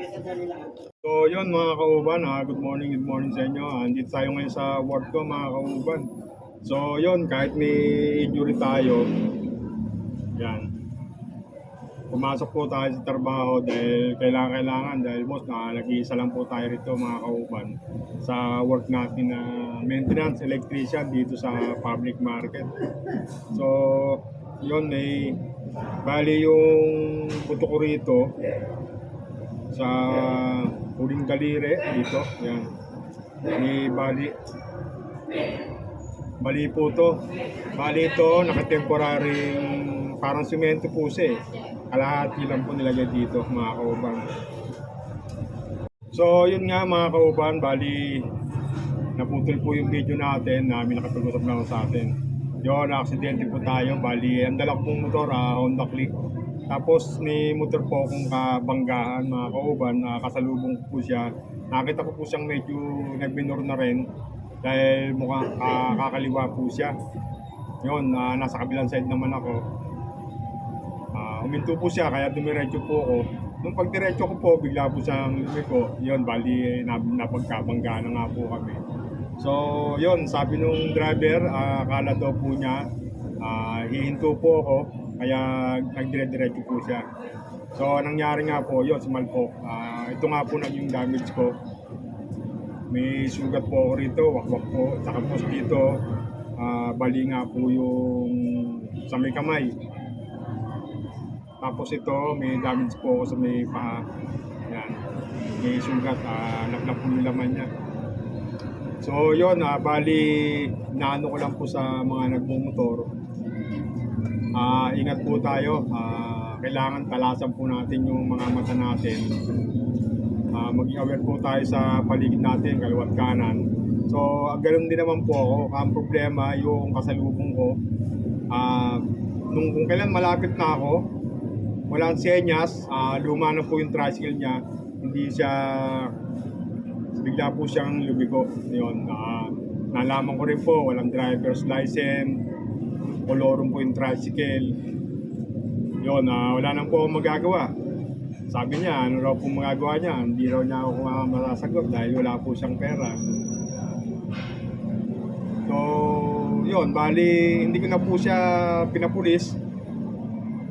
So yun mga kauban, ah, good morning, good morning sa inyo. Andito tayo ngayon sa work ko mga kauban. So yun, kahit may injury tayo, yan. Pumasok po tayo sa trabaho dahil kailangan-kailangan dahil most na nag-iisa lang po tayo rito mga kauban sa work natin na maintenance electrician dito sa public market. So yun may bali yung puto ko rito sa huling daliri dito. Yan. Ni bali Bali po to. Bali ito, naka-temporary parang simento po siya eh. Kalahati lang po nilagay dito mga kauban. So yun nga mga kauban, bali naputol po yung video natin na may nakapag-usap sa atin. Yun, na-aksidente po tayo. Bali, ang dala ko pong motor, ah, Honda Click. Tapos may motor po akong kabanggahan mga kauban, na kasalubong ko po siya. Nakita ko po siyang medyo nagbinor na rin dahil mukhang ah, kakaliwa po siya. Yun, ah, nasa kabilang side naman ako. Ah, huminto po siya kaya dumiretso po ako. Nung pagdiretso ko po, bigla po siyang lumiko. Yun, bali na, napagkabangga na nga po kami. So, yun, sabi nung driver, ah, akala daw po niya, ah, hihinto po ako, kaya nagdire-diretso po siya. So, nangyari nga po, yun, sumalpok. Ah, ito nga po naging damage ko. May sugat po ako rito, wakwak po. Saka po dito, ah, bali nga po yung sa may kamay. Tapos ito, may damage po ako sa may paa. Yan. May sugat, ah, naglap po yung laman niya. So yun, ah, bali naano ko lang po sa mga nagmumotor. Ah, ingat po tayo. Ah, kailangan talasan po natin yung mga mata natin. Ah, maging aware po tayo sa paligid natin, kaliwat kanan. So, ganun din naman po ako. Ang problema, yung kasalubong ko, ah, nung kung kailan malapit na ako, walang senyas, ah, luma na po yung tricycle niya, hindi siya bigla po siyang lumigo. Yun, ah, nalaman ko rin po, walang driver's license, kolorum po yung tricycle. Yun, ah, wala nang po akong magagawa. Sabi niya, ano raw po magagawa niya? Hindi raw niya ako uh, masasagot dahil wala po siyang pera. So, yun, bali, hindi ko na po siya pinapulis.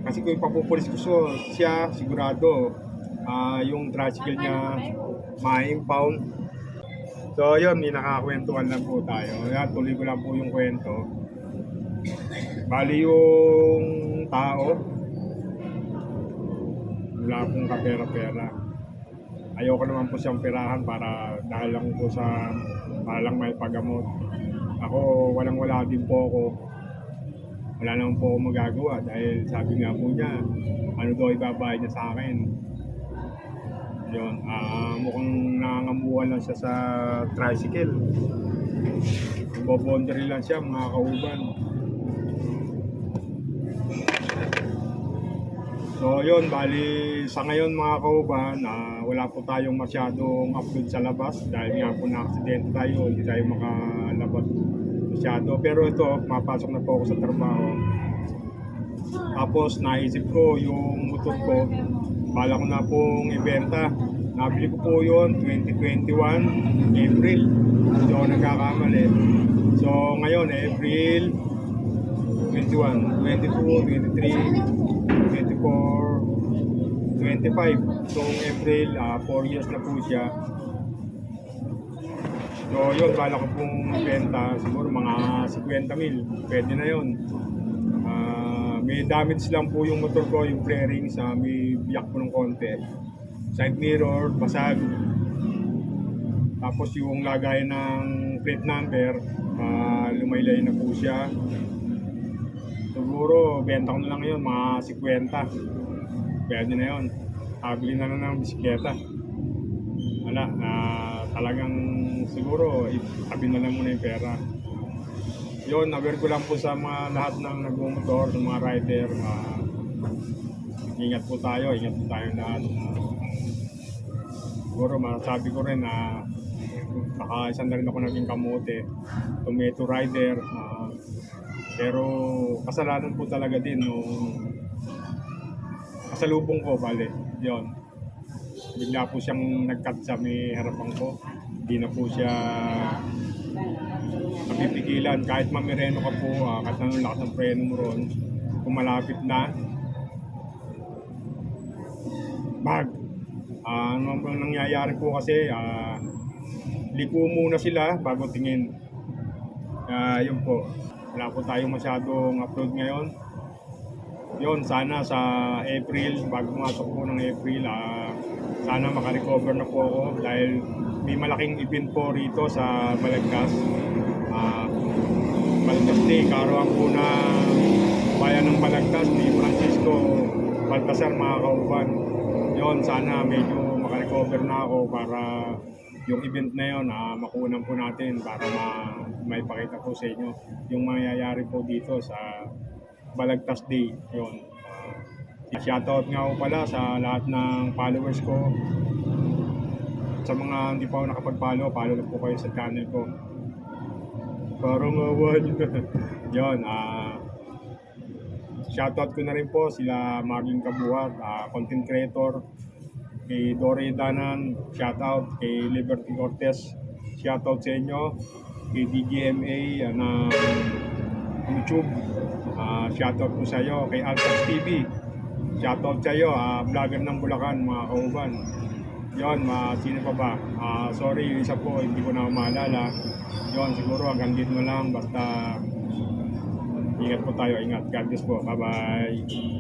Kasi kung ipapupulis ko so, siya, sigurado, ah, yung tricycle niya, ma-impound. So, yun, may nakakwentuhan lang po tayo. Kaya tuloy ko lang po yung kwento. Bali yung tao, wala pong kapera-pera. Ayoko naman po siyang perahan para dahil lang po sa para lang may pagamot. Ako, walang-wala din po ako. Wala naman po ako magagawa dahil sabi nga po niya, ano daw ibabayad niya sa akin. Yun, ah mukhang nangangamuhan lang siya sa tricycle. Bobondary lang siya mga kauban. So yun, bali sa ngayon mga kauban, ah, wala po tayong masyadong upload sa labas dahil nga po na-aksidente tayo, hindi tayo makalabas masyado. Pero ito, mapasok na po ako sa trabaho. Tapos naisip ko yung motor ko, bala ko na pong ibenta. Nabili ko po yun 2021, April. Hindi ako nagkakamali. So ngayon, April 21, 22, 23, 24, 25. So April, 4 years na po siya. So yun, bala ko pong benta, siguro mga 50 mil. Pwede na yun. Ah, may damage lang po yung motor ko, yung flaring sa may biyak po ng konti. Side mirror, basag. Tapos yung lagay ng plate number, ah, lumaylay na po siya. Siguro, benta ko na lang yun, mga 50. Pwede na yun. Habili na lang ng bisikleta. Wala, ah, talagang siguro, itabi na lang muna yung pera. Yun, aware ko lang po sa mga lahat ng nagmumotor, sa mga rider, ah, ingat po tayo, ingat po tayo lahat. Ah, siguro, masasabi ko rin na baka isang na rin ako naging kamote, tomato rider, ah, pero kasalanan po talaga din nung kasalubong ko, bale, yon bigla po siyang nag-cut sa may harapan ko. Hindi na po siya napipigilan. Kahit mamireno ka po, ah, kahit anong lakas ng preno mo ron, kung malapit na, bag. Ah, ano bang nangyayari po kasi, ah, liko muna sila bago tingin. Ah, yun po. Wala po tayong masyadong upload ngayon. Yun, sana sa April, bago pumasok po ng April, ah, sana makarecover na po ako dahil may malaking event po rito sa Balagtas. Ah, Balagtas Day, karoon po na bayan ng Balagtas ni Francisco Baltasar mga kauban. Yun, sana medyo makarecover na ako para yung event na yun, ah, makunan po natin para ma may pakita po sa inyo yung mangyayari po dito sa Balagtas Day. Yun. Uh, shoutout nga po pala sa lahat ng followers ko. Sa mga hindi pa ako nakapag-follow, follow na po kayo sa channel ko. Parang awan. Yun, ah shoutout ko na rin po sila Marlon Kabuhat, ah, content creator, kay Dory Danan, shoutout kay Liberty Cortez, shoutout sa inyo, kay DGMA ah, na YouTube, ah, shoutout po sa iyo, kay Altas TV, shoutout sa iyo, ah, vlogger ng Bulacan, mga kauban. Yon, ma sino pa ba? Ah, sorry, yung isa po, hindi ko na maalala. Yon, siguro hanggang dito na lang, basta ingat po tayo, ingat. God bless po. Bye-bye.